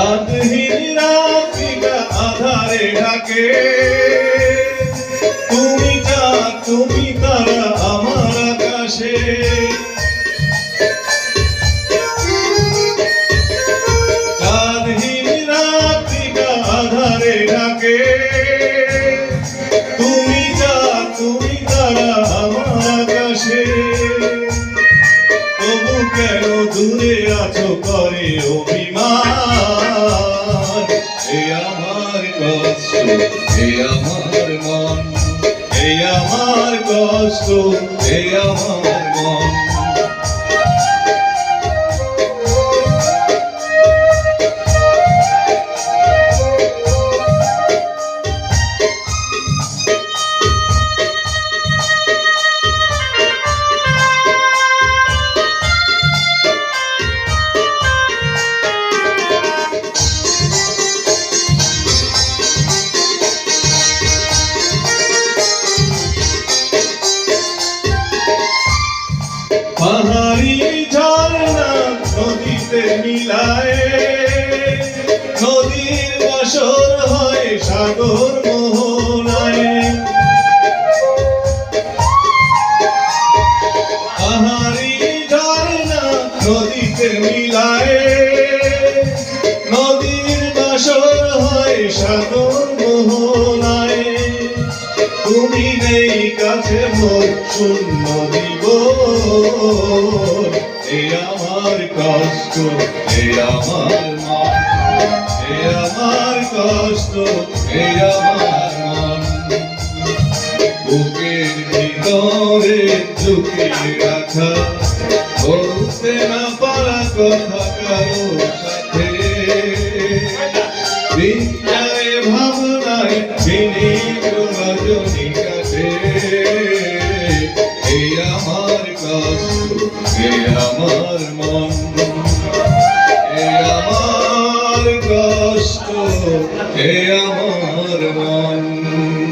রাতহীন রাত্রিকা আধারে ঢাকে। আছো করে অভিমান। এ আমার কষ্ট এ আমার মন এ আমার কষ্ট এ আমার মন। মিলায়। নদীর বাসর হয় সাগর নেই কাছে মোর শূন্য দিব এ আমার কষ্ট, এ আমার মন। এ আমার কষ্ট, এ আমার মন। বুকের ভিতরে রাখা, বলতে না পারা কথা কারও সাথে। বিদ্যায় ভাবনায় রজনী হে আমার কাজ হে আমার মন হে আমার কষ্ট হে আমার মন।